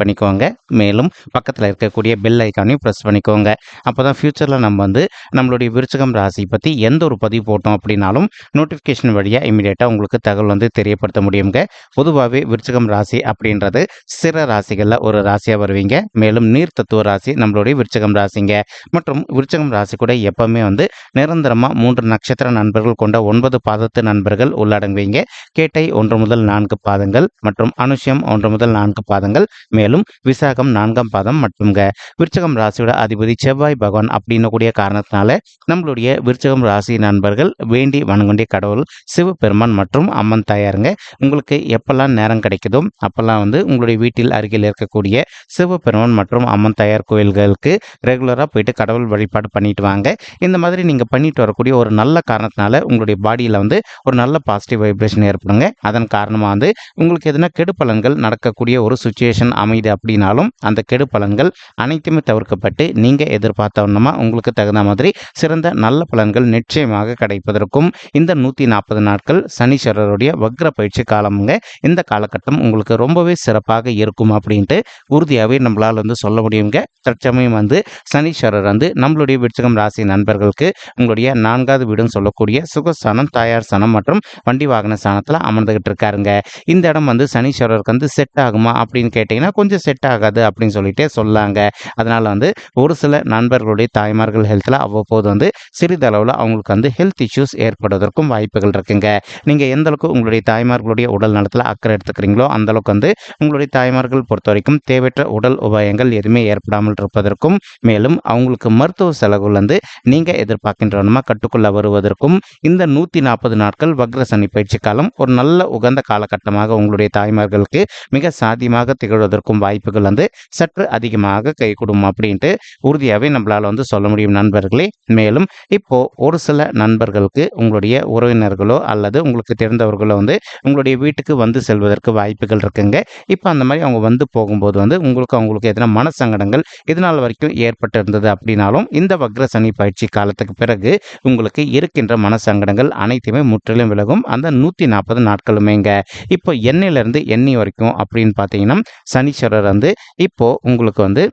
பண்ணிக்கோங்க. மேலும் பக்கத்தில் இருக்கக்கூடிய பெல் ஐக்கானையும் ப்ரெஸ் பண்ணிக்கோங்க. அப்போ தான் ஃப்யூச்சரில் நம்ம வந்து நம்மளுடைய விருச்சகம் ராசி பற்றி எந்த ஒரு பதிவு போட்டோம் அப்படின்னாலும் நோட்டிஃபிகேஷன் வழியாக இமீடியட்டாக உங்களுக்கு தகவல் வந்து தெரியப்படுத்த முடியுங்க. பொதுவாகவே விருச்சகம் ராசி அப்படின்றது சிற ராசிகளில் ஒரு ராசியாக வருவீங்க. மேலும் நீர் தத்துவ ராசி நம்மளுடைய விருச்சகம் ராசிங்க. மற்றும் விருச்சகம் ராசி கூட எப்பவுமே வந்து நிரந்தரமாக மூன்று நட்சத்திர நண்பர்கள் கொண்ட ஒன்பது பாதத்து நண்பர்கள் உள்ளடங்குவீங்க. கேட்டை ஒன்று முதல் நான்கு பாதங்கள் மற்றும் அனுஷ்யம் ஒன்று முதல் நான்கு பாதங்கள். மேலும் விசாகம் நான்காம் பாதம் மட்டும்ங்க விருச்சகம் ராசியோட அதிபதி செவ்வாய் பகவான் அப்படின்னு கூடிய காரணத்தினால நம்மளுடைய விருச்சகம் ராசி நண்பர்கள் வேண்டி வணங்குண்டிய கடவுள் சிவபெருமான் மற்றும் அம்மன் தாயாருங்க. உங்களுக்கு எப்பெல்லாம் நேரம் கிடைக்குதோ அப்பெல்லாம் வந்து உங்களுடைய வீட்டில் அருகில் இருக்கக்கூடிய சிவபெருமான் மற்றும் அம்மன் தாயார் கோயில்களுக்கு ரெகுலராக போயிட்டு கடவுள் வழிபாடு பண்ணிட்டு வாங்க. இந்த மாதிரி நீங்கள் பண்ணிட்டு வரக்கூடிய ஒரு நல்ல காரணத்தினால உங்களுடைய பாடியில் வந்து ஒரு நல்ல பாசிட்டிவ் வைப்ரேஷன் ஏற்படுங்க. அதன் காரணமாக வந்து உங்களுக்கு எதனா கெடுப்பலன்கள் நடக்கக்கூடிய ஒரு சுச்சுவேஷன் அமையுது அப்படின்னாலும் அந்த கெடு பலன்கள் அனைத்துமே தவிர்க்கப்பட்டு நீங்கள் எதிர்பார்த்தவண்ணமா உங்களுக்கு தகுந்த மாதிரி சிறந்த நல்ல பலன்கள் நிச்சயமாக கிடைப்பதற்கும் இந்த நூற்றி நாற்பது நாட்கள் சனீஸ்வரருடைய வக்ர பயிற்சி காலமுங்க. இந்த காலகட்டம் உங்களுக்கு ரொம்பவே சிறப்பாக இருக்கும் அப்படின்ட்டு உறுதியாகவே நம்மளால் வந்து சொல்ல முடியுங்க. தற்சமயம் வந்து சனீஸ்வரர் வந்து நம்மளுடைய விருச்சகம் ராசி நண்பர்களுக்கு உங்களுடைய நான்காவது வீடுன்னு சொல்லக்கூடிய சுகஸ்தானம் தாயார் ஸ்தானம் மற்றும் வண்டி வாகன ஸ்தானத்தில் அமர்ந்துகிட்டு இருக்காருங்க. இந்த இடம் வந்து சனீஸ்வரருக்கு வந்து செட் ஆகுமா அப்படின்னு கேட்டிங்கன்னா கொஞ்சம் செட் ஆகாது அப்படின்னு சொல்லிட்டே சொல்லாங்க. அதனால் வந்து ஒரு சில நண்பர்களுடைய தாய்மார்கள் ஹெல்த்தில் அவ்வப்போது வந்து சிறிதளவில் அவங்களுக்கு வந்து ஹெல்த் இஷ்யூஸ் ஏற்படுவதற்கும் வாய்ப்புகள் இருக்குங்க. நீங்கள் எந்த அளவுக்கு உங்களுடைய தாய்மார்களுடைய உடல் நலத்தில் அக்கறை எடுத்துக்கிறீங்களோ அந்தளவுக்கு வந்து உங்களுடைய தாய்மார்கள் பொறுத்த வரைக்கும் தேவையற்ற உடல் உபாயங்கள் எதுவுமே ஏற்படாமல் இருப்பதற்கும் மேலும் அவங்களுக்கு மருத்துவ செலவுகள் வந்து நீங்கள் எதிர்பார்க்கின்றவனமாக கட்டுக்குள்ள வருவதற்கும் இந்த நூற்றி நாற்பது நாட்கள் வக்ர சனி பயிற்சி காலம் ஒரு நல்ல உகந்த காலகட்டமாக உங்களுடைய தாய்மார்களுக்கு மிக சாத்தியமாக திகழ்வதற்கும் வாய்ப்புகள் வந்து சற்று அதிகமாக கைகூடும் அப்படின்ட்டு உறுதியாகவே நம்மளால் வந்து சொல்ல முடியும் நண்பர்களே. மேலும் இப்போ ஒரு சில நண்பர்களுக்கு உங்களுடைய உறவினர்களோ அல்லது உங்களுக்கு தெரிந்தவர்களோ வந்து உங்களுடைய வீட்டுக்கு வந்து செல்வதற்கு வாய்ப்புகள் இருக்குங்க. இப்போ அந்த மாதிரி அவங்க வந்து போகும்போது வந்து உங்களுக்கு அவங்களுக்கு எதனா மனசங்கடங்கள் இதனால் வரைக்கும் ஏற்பட்டு இருந்தது அப்படின்னாலும் இந்த வக்ர சனி பயிற்சி காலத்துக்கு பிறகு உங்களுக்கு இருக்கின்ற மனசங்கடங்கள் அனைத்துமே முற்றிலும் விலகும். அந்த நூற்றி நாற்பது நாட்களுமேங்க. இப்போ எண்ணிலிருந்து எண்ணி வரைக்கும் அப்படின்னு பார்த்தீங்கன்னா சனி சனீஸ்வரர் வந்து இப்போ உங்களுக்கு வந்து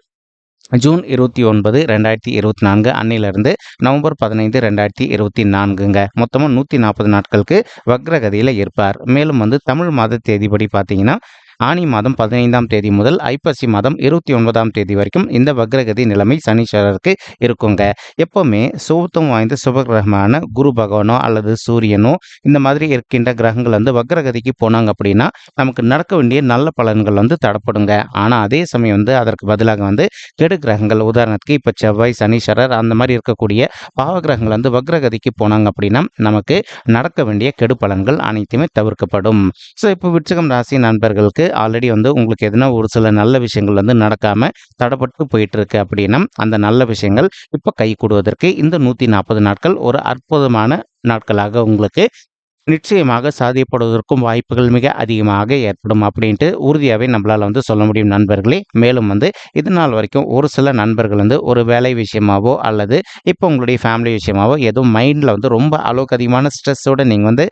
ஜூன் இருபத்தி ஒன்பது ரெண்டாயிரத்தி இருபத்தி நான்கு அன்னிலிருந்து நவம்பர் பதினைந்து ரெண்டாயிரத்தி இருபத்தி நான்குங்க. மொத்தமாக நூற்றி நாற்பது நாட்களுக்கு வக்ரகதியில் இருப்பார். மேலும் வந்து தமிழ் மாத தேதிப்படி பார்த்தீங்கன்னா ஆனி மாதம் பதினைந்தாம் தேதி முதல் ஐப்பசி மாதம் இருபத்தி ஒன்பதாம் தேதி வரைக்கும் இந்த வக்ரகதி நிலைமை சனீஸ்வரருக்கு இருக்குங்க. எப்பவுமே சுபத்துவம் வாய்ந்த சுபகிரகமான குரு பகவானோ அல்லது சூரியனோ இந்த மாதிரி இருக்கின்ற கிரகங்கள் வந்து வக்ரகதிக்கு போனாங்க அப்படின்னா நமக்கு நடக்க வேண்டிய நல்ல பலன்கள் வந்து தடப்படுங்க ஆனால் அதே சமயம் வந்து அதற்கு பதிலாக வந்து கெடு கிரகங்கள் உதாரணத்துக்கு இப்போ செவ்வாய் சனீஸ்வரர் அந்த மாதிரி இருக்கக்கூடிய பாவ கிரகங்கள் வந்து வக்ரகதிக்கு போனாங்க அப்படின்னா நமக்கு நடக்க வேண்டிய கெடு பலன்கள் அனைத்துமே தவிர்க்கப்படும். ஸோ இப்போ விருச்சகம் ராசி நண்பர்களுக்கு ஆல்ரெடி வந்து உங்களுக்கு எதுனா ஒரு சில நல்ல விஷயங்கள் வந்து நடக்காம தடப்பட்டு போயிட்டு இருக்கு அப்படின்னா அந்த நல்ல விஷயங்கள் இப்போ கை கூடுவதற்கு இந்த நூற்றி நாற்பது நாட்கள் ஒரு அற்புதமான நாட்களாக உங்களுக்கு நிச்சயமாக சாதியப்படுவதற்கும் வாய்ப்புகள் மிக அதிகமாக ஏற்படும் அப்படின்ட்டு உறுதியாகவே நம்மளால் வந்து சொல்ல முடியும் நண்பர்களே. மேலும் வந்து இது நாள் வரைக்கும் ஒரு சில நண்பர்கள் வந்து ஒரு வேலை விஷயமாவோ அல்லது இப்போ உங்களுடைய ஃபேமிலி விஷயமாவோ ஏதோ மைண்டில் வந்து ரொம்ப அளவுக்கு அதிகமான ஸ்ட்ரெஸ்ஸோடு நீங்கள் வந்து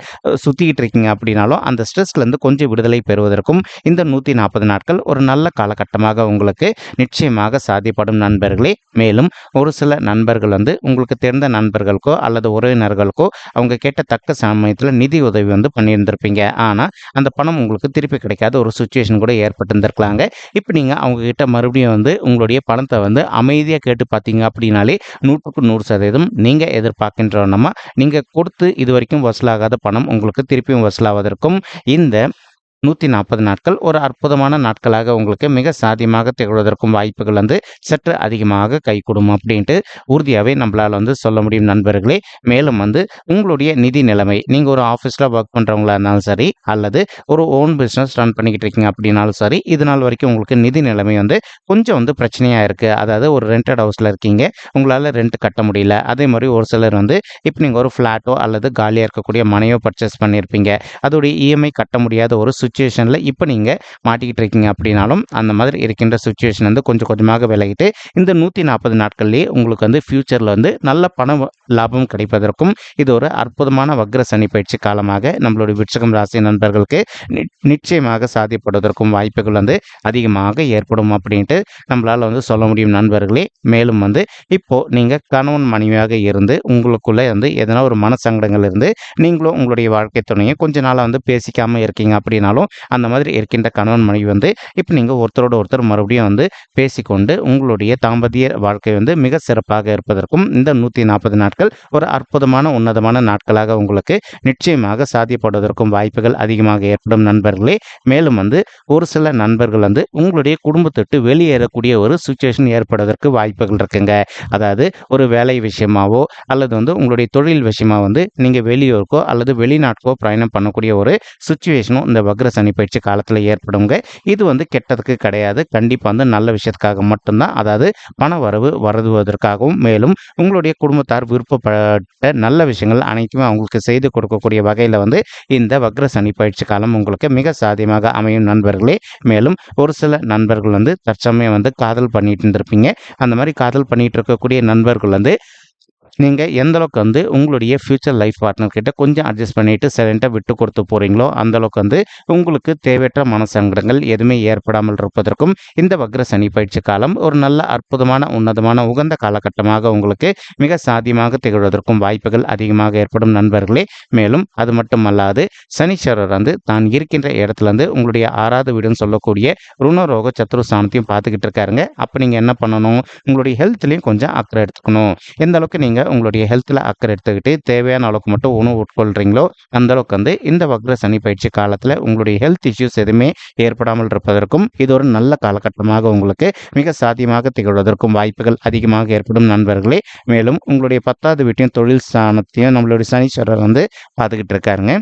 சுற்றிக்கிட்டு இருக்கீங்க அப்படின்னாலும் அந்த ஸ்ட்ரெஸ்லேருந்து கொஞ்சம் விடுதலை பெறுவதற்கும் இந்த நூற்றி நாற்பது நாட்கள் ஒரு நல்ல காலகட்டமாக உங்களுக்கு நிச்சயமாக சாதிப்படும் நண்பர்களே. மேலும் ஒரு சில நண்பர்கள் வந்து உங்களுக்கு தெரிந்த நண்பர்களுக்கோ அல்லது உறவினர்களுக்கோ அவங்க கேட்ட தக்க சமயத்தில் நிதி உதவி வந்து பண்ணியிருந்திருப்பீங்க. ஆனால் அந்த பணம் உங்களுக்கு திருப்பி கிடைக்காத ஒரு சுச்சுவேஷன் கூட ஏற்பட்டிருந்திருக்கலாங்க. இப்போ நீங்கள் அவங்கக்கிட்ட மறுபடியும் வந்து உங்களுடைய பணத்தை வந்து அமைதியாக கேட்டு பார்த்தீங்க அப்படின்னாலே நூற்றுக்கு நூறு சதவீதம் நீங்கள் எதிர்பார்க்கின்றோன்னா நீங்கள் கொடுத்து இது வரைக்கும் வசூலாகாத பணம் உங்களுக்கு திருப்பியும் வசூலாவதற்கும் இந்த நூற்றி நாற்பது நாட்கள் ஒரு அற்புதமான நாட்களாக உங்களுக்கு மிக சாத்தியமாக திகழ்வதற்கும் வாய்ப்புகள் வந்து சற்று அதிகமாக கைகூடும் அப்படின்ட்டு உறுதியாகவே நம்மளால் வந்து சொல்ல முடியும் நண்பர்களே. மேலும் வந்து உங்களுடைய நிதி நிலைமை நீங்கள் ஒரு ஆஃபீஸில் ஒர்க் பண்ணுறவங்களா இருந்தாலும் சரி அல்லது ஒரு ஓன் பிஸ்னஸ் ரன் பண்ணிக்கிட்டு இருக்கீங்க அப்படின்னாலும் சரி இது நாள் வரைக்கும் உங்களுக்கு நிதி நிலைமை வந்து கொஞ்சம் வந்து பிரச்சனையாக இருக்குது அதாவது ஒரு ரெண்டட் ஹவுஸில் இருக்கீங்க உங்களால் ரெண்ட் கட்ட முடியல. அதே மாதிரி ஒரு சிலர் வந்து இப்போ நீங்கள் ஒரு ஃப்ளாட்டோ அல்லது காலியாக இருக்கக்கூடிய மனையோ பர்ச்சேஸ் பண்ணியிருப்பீங்க அதோடைய இஎம்ஐ கட்ட முடியாத ஒரு சுச்சுவேஷனில் இப்போ நீங்கள் மாட்டிக்கிட்டு இருக்கீங்க அப்படின்னாலும் அந்த மாதிரி இருக்கின்ற சுச்சுவேஷன் வந்து கொஞ்சம் கொஞ்சமாக விலகிட்டு இந்த நூற்றி நாற்பது நாட்கள்லேயே உங்களுக்கு வந்து ஃப்யூச்சரில் வந்து நல்ல பண லாபம் கிடைப்பதற்கும் இது ஒரு அற்புதமான வக்ர சனி பயிற்சி காலமாக நம்மளுடைய விட்சகம் ராசி நண்பர்களுக்கு நி- நிச்சயமாக சாத்தியப்படுவதற்கும் வாய்ப்புகள் வந்து அதிகமாக ஏற்படும் அப்படின்ட்டு நம்மளால் வந்து சொல்ல முடியும் நண்பர்களே. மேலும் வந்து இப்போது நீங்கள் கணவன் மனைவியாக இருந்து உங்களுக்குள்ளே வந்து எதனா ஒரு மனசங்கடங்கள் இருந்து நீங்களும் உங்களுடைய வாழ்க்கை துணையை கொஞ்ச நாளாக வந்து பேசிக்காமல் இருக்கீங்க அப்படின்னாலும் அந்த மாதிரி இருக்கின்ற கணவன் மனைவி வந்து இப்போ நீங்கள் ஒருத்தரோட ஒருத்தர் மறுபடியும் வந்து பேசிக்கொண்டு உங்களுடைய தாம்பத்திய வாழ்க்கை வந்து மிக சிறப்பாக இருப்பதற்கும் இந்த நூற்றி நாற்பது நாட்கள் ஒரு அற்புதமான உன்னதமான நாட்களாக உங்களுக்கு நிச்சயமாக சாத்தியப்படுவதற்கும் வாய்ப்புகள் அதிகமாக ஏற்படும் நண்பர்களே. மேலும் வந்து ஒரு சில நண்பர்கள் வந்து உங்களுடைய குடும்பத்தை விட்டு வெளியேறக்கூடிய ஒரு சுச்சுவேஷன் ஏற்படுவதற்கு வாய்ப்புகள் இருக்குங்க. அதாவது ஒரு வேலை விஷயமாவோ அல்லது வந்து உங்களுடைய தொழில் விஷயமா வந்து நீங்கள் வெளியூருக்கோ அல்லது வெளிநாட்டுக்கோ பிரயாணம் பண்ணக்கூடிய ஒரு சுச்சுவேஷனும் இந்த வக்ர சனி பயிற்சி காலத்தில் ஏற்படுங்க. இது வந்து கெட்டதுக்கு கிடையாது. கண்டிப்பாக வந்து நல்ல விஷயத்துக்காக மட்டும்தான். அதாவது பண வரவு வருதுவதற்காகவும் மேலும் உங்களுடைய குடும்பத்தார் விருப்பப்பட்ட நல்ல விஷயங்கள் அனைத்துமே அவங்களுக்கு செய்து கொடுக்கக்கூடிய வகையில் வந்து இந்த வக்ர சனி பயிற்சி காலம் உங்களுக்கு மிக சாதியமாக அமையும் நண்பர்களே. மேலும் ஒரு சில நண்பர்கள் வந்து தற்சமயம் வந்து காதல் பண்ணிட்டு இருந்திருப்பீங்க. அந்த மாதிரி காதல் பண்ணிட்டு இருக்கக்கூடிய நண்பர்கள் வந்து நீங்கள் எந்தளவுக்கு வந்து உங்களுடைய ஃப்யூச்சர் லைஃப் பார்ட்னர் கிட்ட கொஞ்சம் அட்ஜஸ்ட் பண்ணிவிட்டு சைலண்ட்டாக விட்டு கொடுத்து போகிறீங்களோ அந்தளவுக்கு வந்து உங்களுக்கு தேவையற்ற மனசங்கடங்கள் எதுவுமே ஏற்படாமல் இருப்பதற்கும் இந்த வக்ர சனி பயிற்சி காலம் ஒரு நல்ல அற்புதமான உன்னதமான உகந்த காலகட்டமாக உங்களுக்கு மிக சாத்தியமாக திகழ்வதற்கும் வாய்ப்புகள் அதிகமாக ஏற்படும் நண்பர்களே. மேலும் அது மட்டுமல்லாது சனீஸ்வரர் வந்து தான் இருக்கின்ற இடத்துலேருந்து உங்களுடைய ஆறாவது வீடுன்னு சொல்லக்கூடிய ருணரோக சத்ரு சாணத்தையும் பார்த்துக்கிட்டு இருக்காருங்க. அப்போ நீங்கள் என்ன பண்ணணும்? உங்களுடைய ஹெல்த்லேயும் கொஞ்சம் அக்கறை எடுத்துக்கணும். எந்த அளவுக்கு நீங்கள் உங்களுடைய ஹெல்த்தில் அக்கறை எடுத்துக்கிட்டு தேவையான அளவுக்கு மட்டும் உணவு உட்கொள்கிறீங்களோ அந்த அளவுக்கு வந்து இந்த வக்ர சனி பயிற்சி காலத்தில் உங்களுடைய ஹெல்த் இஷ்யூஸ் எதுவுமே ஏற்படாமல் இருப்பதற்கும் இது ஒரு நல்ல காலகட்டமாக உங்களுக்கு மிக சாத்தியமாக திகழ்வதற்கும் வாய்ப்புகள் அதிகமாக ஏற்படும் நண்பர்களே. மேலும் உங்களுடைய பத்தாவது வீட்டையும் தொழில் ஸ்தானத்தையும் நம்மளுடைய சனீஸ்வரர் வந்து பார்த்துக்கிட்டு இருக்காருங்க.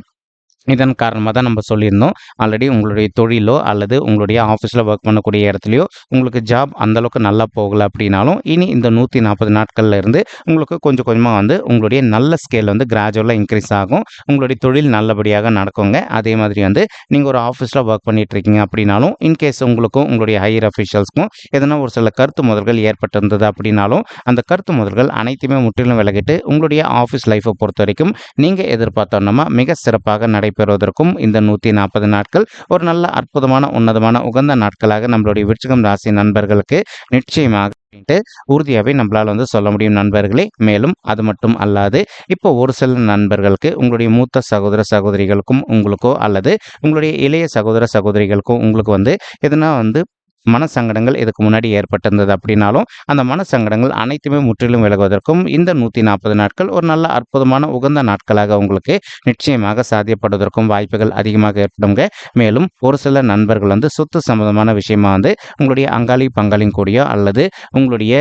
இதன் காரணமாக தான் நம்ம சொல்லியிருந்தோம். ஆல்ரெடி உங்களுடைய தொழிலோ அல்லது உங்களுடைய ஆஃபீஸில் ஒர்க் பண்ணக்கூடிய இடத்துலையோ உங்களுக்கு ஜாப் அந்தளவுக்கு நல்லா போகலை அப்படின்னாலும் இனி இந்த நூற்றி நாற்பது நாட்களில் இருந்து உங்களுக்கு கொஞ்சம் கொஞ்சமாக வந்து உங்களுடைய நல்ல ஸ்கேல் வந்து கிராஜுவலாக இன்க்ரீஸ் ஆகும். உங்களுடைய தொழில் நல்லபடியாக நடக்குங்க. அதே மாதிரி வந்து நீங்கள் ஒரு ஆஃபீஸில் ஒர்க் பண்ணிகிட்ருக்கீங்க இருக்கீங்க அப்படின்னாலும் இன்கேஸ் உங்களுக்கும் உங்களுடைய ஹையர் அஃபீஷியல்ஸ்க்கும் எதனா ஒரு சில கருத்து முதல்கள் ஏற்பட்டிருந்தது அப்படின்னாலும் அந்த கருத்து முதல்கள் அனைத்துமே முற்றிலும் விலகிட்டு உங்களுடைய ஆஃபீஸ் லைஃப்பை பொறுத்த வரைக்கும் நீங்கள் எதிர்பார்த்தோன்னா மிக சிறப்பாக நடைபெறுவதற்கும் இந்த நூற்றி நாற்பது நாட்கள் ஒரு நல்ல அற்புதமான உன்னதமான உகந்த நாட்களாக நம்மளுடைய விருச்சிகம் ராசி நண்பர்களுக்கு நிச்சயமாக அப்படின்ட்டு உறுதியாகவே நம்மளால் வந்து சொல்ல முடியும் நண்பர்களே. மேலும் அது மட்டும் அல்லாது இப்போ ஒரு சில நண்பர்களுக்கு உங்களுடைய மூத்த சகோதர சகோதரிகளுக்கும் உங்களுக்கோ அல்லது உங்களுடைய இளைய சகோதர சகோதரிகளுக்கும் உங்களுக்கு வந்து எதனா வந்து மனசங்கடங்கள் இதுக்கு முன்னாடி ஏற்பட்டிருந்தது அப்படின்னாலும் அந்த மனசங்கடங்கள் அனைத்துமே முற்றிலும் விலகுவதற்கும் இந்த நூற்றி நாற்பது நாட்கள் ஒரு நல்ல அற்புதமான உகந்த நாட்களாக உங்களுக்கு நிச்சயமாக சாத்தியப்படுவதற்கும் வாய்ப்புகள் அதிகமாக ஏற்படுங்க. மேலும் ஒரு சில நண்பர்கள் வந்து சொத்து சம்பந்தமான விஷயமா வந்து உங்களுடைய அங்காளி பங்காளியும் கூடியோ அல்லது உங்களுடைய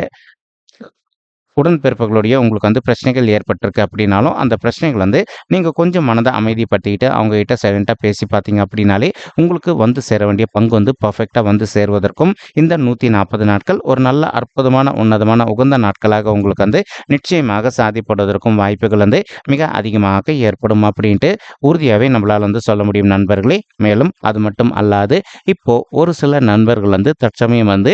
உடன்பிறப்புகளுடைய உங்களுக்கு வந்து பிரச்சனைகள் ஏற்பட்டிருக்கு அப்படின்னாலும் அந்த பிரச்சனைகள் வந்து நீங்கள் கொஞ்சம் மனதை அமைதிப்படுத்திக்கிட்டு அவங்ககிட்ட சைலண்ட்டாக பேசி பார்த்தீங்க அப்படின்னாலே உங்களுக்கு வந்து சேர வேண்டிய பங்கு வந்து பர்ஃபெக்டாக வந்து சேருவதற்கும் இந்த நூற்றி நாற்பது நாட்கள் ஒரு நல்ல அற்புதமான உன்னதமான உகந்த நாட்களாக உங்களுக்கு வந்து நிச்சயமாக சாதிப்படுவதற்கும் வாய்ப்புகள் வந்து மிக அதிகமாக ஏற்படும் அப்படின்ட்டு உறுதியாகவே நம்மளால் வந்து சொல்ல முடியும் நண்பர்களே. மேலும் அது மட்டும் அல்லாது இப்போ ஒரு சில நண்பர்கள் வந்து தற்சமயம் வந்து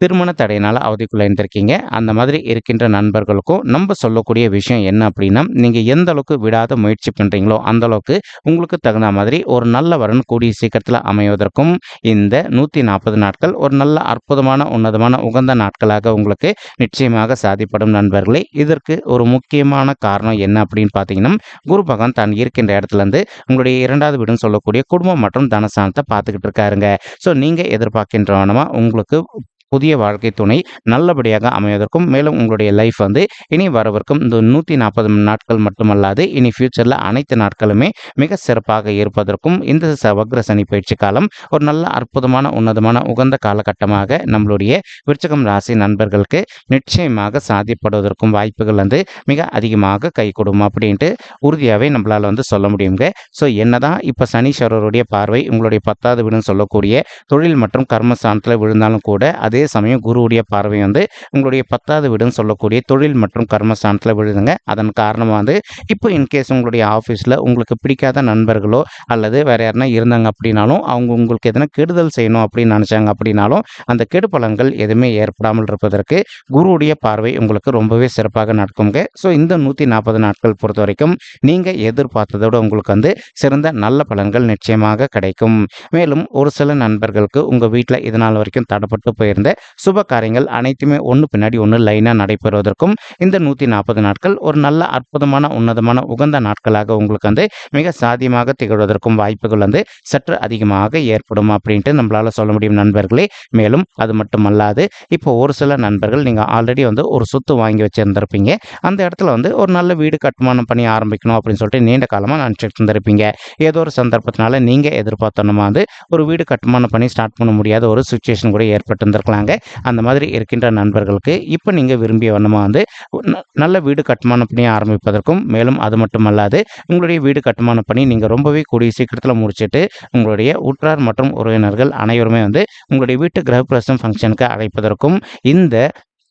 திருமண தடையினால் அவதிக்குள்ள இருந்திருக்கீங்க அந்த மாதிரி இருக்கின்ற நண்பர்களுக்கும் நம்ம சொல்லக்கூடிய விஷயம் என்ன அப்படின்னா நீங்கள் எந்த அளவுக்கு விடாத முயற்சி பண்ணுறீங்களோ அந்த அளவுக்கு உங்களுக்கு தகுந்த மாதிரி ஒரு நல்ல வரன் கூடிய சீக்கிரத்தில் அமைவதற்கும் இந்த நூற்றி நாற்பது நாட்கள் ஒரு நல்ல அற்புதமான உன்னதமான உகந்த நாட்களாக உங்களுக்கு நிச்சயமாக சாதிப்படும் நண்பர்களே. இதற்கு ஒரு முக்கியமான காரணம் என்ன அப்படின்னு பார்த்தீங்கன்னா குரு பகவான் தான் இருக்கின்ற இடத்துல இருந்து உங்களுடைய இரண்டாவது வீடுன்னு சொல்லக்கூடிய குடும்பம் மற்றும் தனசானத்தை பார்த்துக்கிட்டு இருக்காருங்க. ஸோ நீங்கள் எதிர்பார்க்கின்றவனமா உங்களுக்கு புதிய வாழ்க்கை துணை நல்லபடியாக அமைவதற்கும் மேலும் உங்களுடைய லைஃப் வந்து இனி வரவிருக்கும் இந்த நூற்றி நாற்பது நாட்கள் மட்டுமல்லாது இனி ஃபியூச்சரில் அனைத்து நாட்களுமே மிக சிறப்பாக இருப்பதற்கும் இந்த வக்ர சனி பயிற்சி காலம் ஒரு நல்ல அற்புதமான உன்னதமான உகந்த காலகட்டமாக நம்மளுடைய விருச்சகம் ராசி நண்பர்களுக்கு நிச்சயமாக சாத்தியப்படுவதற்கும் வாய்ப்புகள் வந்து மிக அதிகமாக கை கொடுக்கும் அப்படின்ட்டு உறுதியாகவே நம்மளால் வந்து சொல்ல முடியுங்க. ஸோ என்னதான் இப்போ சனீஸ்வரருடைய பார்வை உங்களுடைய பத்தாவது வீடுன்னு சொல்லக்கூடிய தொழில் மற்றும் கர்மஸ்தானத்தில் விழுந்தாலும் கூட அது அதே சமயம் குருவுடைய பார்வை வந்து உங்களுடைய பத்தாவது வீடுன்னு சொல்லக்கூடிய தொழில் மற்றும் கர்மஸ்தானத்தில் விழுதுங்க. அதன் காரணமாக வந்து இப்போ இன்கேஸ் உங்களுடைய ஆஃபீஸில் உங்களுக்கு பிடிக்காத நண்பர்களோ அல்லது வேறு யாருனா இருந்தாங்க அப்படின்னாலும் அவங்க உங்களுக்கு எதனா கெடுதல் செய்யணும் அப்படின்னு நினச்சாங்க அப்படின்னாலும் அந்த கெடு பலன்கள் எதுவுமே ஏற்படாமல் இருப்பதற்கு குருவுடைய பார்வை உங்களுக்கு ரொம்பவே சிறப்பாக நடக்குங்க. ஸோ இந்த நூற்றி நாற்பது நாட்கள் பொறுத்த வரைக்கும் நீங்கள் எதிர்பார்த்ததோட உங்களுக்கு வந்து சிறந்த நல்ல பலன்கள் நிச்சயமாக கிடைக்கும். மேலும் ஒரு சில நண்பர்களுக்கு உங்கள் வீட்டில் இதனால் வரைக்கும் தடப்பட்டு போயிருந்த சுப காரியங்கள் அனைத்துமே ஒன்று பின்னாடி ஒன்று லைனாக நடைபெறுவதற்கும் இந்த நூற்றி நாற்பது நாட்கள் ஒரு நல்ல அற்புதமான உன்னதமான உகந்த நாட்களாக உங்களுக்கு வந்து மிக சாத்தியமாக திகழ்வதற்கும் வாய்ப்புகள் வந்து சற்று அதிகமாக ஏற்படும் அப்படின்ட்டு நம்மளால் சொல்ல முடியும் நண்பர்களே. மேலும் அது மட்டுமல்லாது இப்போ ஒரு சில நண்பர்கள் நீங்கள் ஆல்ரெடி வந்து ஒரு சொத்து வாங்கி வச்சுருந்துருப்பீங்க. அந்த இடத்துல வந்து ஒரு நல்ல வீடு கட்டுமானம் பண்ணி ஆரம்பிக்கணும் அப்படின்னு சொல்லிட்டு நீண்ட காலமாக நினச்சிட்டு இருந்திருப்பீங்க ஏதோ ஒரு சந்தர்ப்பத்தினால நீங்கள் எதிர்பார்த்தனமா வந்து ஒரு வீடு கட்டுமானம் பண்ணி ஸ்டார்ட் பண்ண முடியாத ஒரு சுச்சுவேஷன் கூட ஏற்பட்டு இருந்திருக்கலாங்க அந்த மாதிரி இருக்கின்ற நண்பர்களுக்கு இப்போ நீங்கள் விரும்பிய வண்ணமாக வந்து நல்ல வீடு கட்டுமானம் பண்ணி ஆரம்பிப்பதற்கும் மேலும் அது மட்டுமல்லாது உங்களுடைய வீடு கட்டுமான பணி நீங்கள் ரொம்பவே கூடிய சீக்கிரத்தில் முடிச்சுட்டு உங்களுடைய உற்றார் மற்றும் உறவினர்கள் அனைவருமே வந்து உங்களுடைய வீட்டு கிரகப்பிரசம் ஃபங்க்ஷனுக்கு அழைப்பதற்கும் இந்த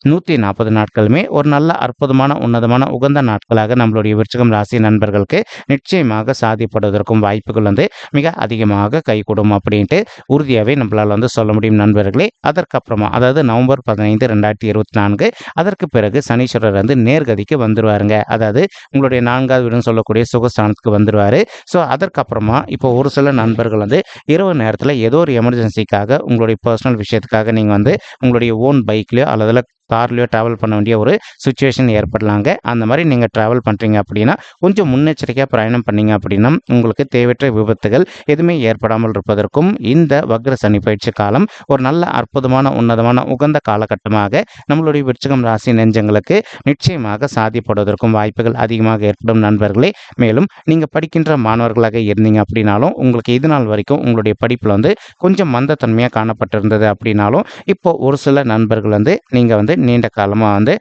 நூற்றி நாற்பது நாட்களுமே ஒரு நல்ல அற்புதமான உன்னதமான உகந்த நாட்களாக நம்மளுடைய விருச்சிகம் ராசி நண்பர்களுக்கு நிச்சயமாக சாதிப்படுவதற்கும் வாய்ப்புகள் வந்து மிக அதிகமாக கைகூடும் அப்படின்ட்டு உறுதியாகவே நம்மளால் வந்து சொல்ல முடியும் நண்பர்களே. அதற்கப்புறமா அதாவது நவம்பர் பதினைந்து ரெண்டாயிரத்தி இருபத்தி நான்கு அதற்கு பிறகு சனீஸ்வரர் வந்து நேர்கதிக்கு வந்துருவாருங்க. அதாவது உங்களுடைய நான்காவது வீடுன்னு சொல்லக்கூடிய சுகஸ்தானத்துக்கு வந்துருவாரு. ஸோ அதற்கப்புறமா இப்போ ஒரு சில நண்பர்கள் வந்து இரவு நேரத்தில் ஏதோ ஒரு எமர்ஜென்சிக்காக உங்களுடைய பர்சனல் விஷயத்துக்காக நீங்கள் வந்து உங்களுடைய ஓன் பைக்லையோ அல்லது கார்லேயோ ட்ராவல் பண்ண வேண்டிய ஒரு சுச்சுவேஷன் ஏற்படலாங்க. அந்த மாதிரி நீங்கள் ட்ராவல் பண்ணுறீங்க அப்படின்னா கொஞ்சம் முன்னெச்சரிக்கையாக பிரயாணம் பண்ணீங்க அப்படின்னா உங்களுக்கு தேவையற்ற விபத்துகள் எதுவுமே ஏற்படாமல் இருப்பதற்கும் இந்த வக்ர சனி பயிற்சி காலம் ஒரு நல்ல அற்புதமான உன்னதமான உகந்த காலகட்டமாக நம்மளுடைய விருச்சகம் ராசி நெஞ்சங்களுக்கு நிச்சயமாக சாதிப்படுவதற்கும் வாய்ப்புகள் அதிகமாக ஏற்படும் நண்பர்களே. மேலும் நீங்கள் படிக்கின்ற மாணவர்களாக இருந்தீங்க அப்படின்னாலும் உங்களுக்கு இது நாள் வரைக்கும் உங்களுடைய படிப்பில் வந்து கொஞ்சம் மந்தத்தன்மையாக காணப்பட்டிருந்தது அப்படின்னாலும் இப்போ ஒரு சில நண்பர்கள் வந்து நீங்கள் வந்து நீண்ட காலமாக வந்து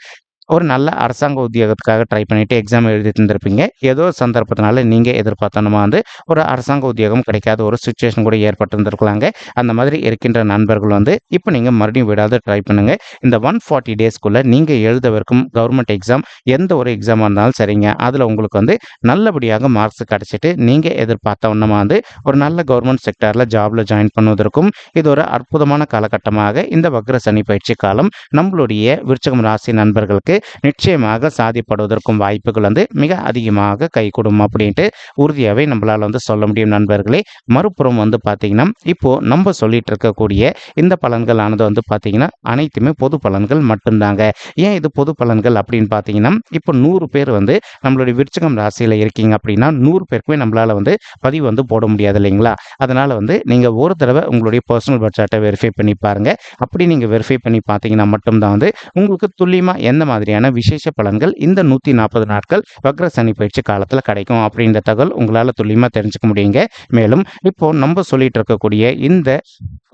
ஒரு நல்ல அரசாங்க உத்தியோகத்துக்காக ட்ரை பண்ணிட்டு எக்ஸாம் எழுதி தந்திருப்பீங்க. ஏதோ சந்தர்ப்பத்தினால நீங்கள் எதிர்பார்த்தனமா வந்து ஒரு அரசாங்க உத்தியோகம் கிடைக்காத ஒரு சுச்சுவேஷன் கூட ஏற்பட்டிருந்திருக்கலாங்க. அந்த மாதிரி இருக்கின்ற நண்பர்கள் வந்து இப்போ நீங்கள் மறுபடியும் விடாத ட்ரை பண்ணுங்க. இந்த ஒன் ஃபார்ட்டி டேஸ்க்குள்ளே நீங்கள் எழுதவிருக்கும் கவர்மெண்ட் எக்ஸாம் எந்த ஒரு எக்ஸாமாக இருந்தாலும் சரிங்க. அதில் உங்களுக்கு வந்து நல்லபடியாக மார்க்ஸ் கிடச்சிட்டு நீங்கள் எதிர்பார்த்தோன்னமா வந்து ஒரு நல்ல கவர்மெண்ட் செக்டாரில் ஜாபில் ஜாயின் பண்ணுவதற்கும் இது ஒரு அற்புதமான காலகட்டமாக இந்த வக்ர சனி பயிற்சி காலம் நம்மளுடைய விருச்சகம் ராசி நண்பர்களுக்கு நிச்சயமாக சாதிப்படுவதற்கும் வாய்ப்புகள் வந்து மிக அதிகமாக கைகூடும் அப்படின்ட்டு உறுதியாகவே நம்மளால் வந்து சொல்ல முடியும் நண்பர்களே. மறுபுறம் வந்து பார்த்தீங்கன்னா இப்போது நம்ம சொல்லிட்டு இருக்கக்கூடிய இந்த பலன்கள் ஆனது வந்து பார்த்தீங்கன்னா அனைத்துமே பொது பலன்கள் மட்டும்தாங்க. ஏன் இது பொது பலன்கள் அப்படின்னு பார்த்தீங்கன்னா இப்போ நூறு பேர் வந்து நம்மளுடைய விருச்சகம் ராசியில் இருக்கீங்க அப்படின்னா நூறு பேருக்குமே நம்மளால் வந்து பதிவு வந்து போட முடியாது இல்லைங்களா? அதனால் வந்து நீங்கள் ஒரு தடவை உங்களுடைய பர்சனல் பட்ஜெட்டை வெரிஃபை பண்ணி பாருங்கள் அப்படி நீங்கள் வெரிஃபை பண்ணி பார்த்தீங்கன்னா மட்டும்தான் வந்து உங்களுக்கு துல்லியமாக எந்த மாதிரி மாதிரியான விசேஷ பலன்கள் இந்த நூற்றி நாற்பது நாட்கள் வக்ர சனி பயிற்சி காலத்தில் கிடைக்கும் அப்படின்ற தகவல் உங்களால் துல்லியமாக தெரிஞ்சுக்க முடியுங்க. மேலும் இப்போ நம்ம சொல்லிட்டு இருக்கக்கூடிய இந்த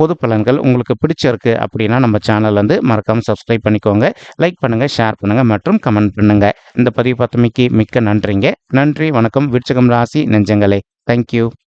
பொது பலன்கள் உங்களுக்கு பிடிச்சிருக்கு அப்படின்னா நம்ம சேனல் வந்து மறக்காம சப்ஸ்கிரைப் பண்ணிக்கோங்க. லைக் பண்ணுங்க ஷேர் பண்ணுங்க மற்றும் கமெண்ட் பண்ணுங்க. இந்த பதிவு பார்த்தமைக்கு மிக்க நன்றிங்க. நன்றி வணக்கம் விருச்சகம் ராசி நெஞ்சங்களே. தேங்க்யூ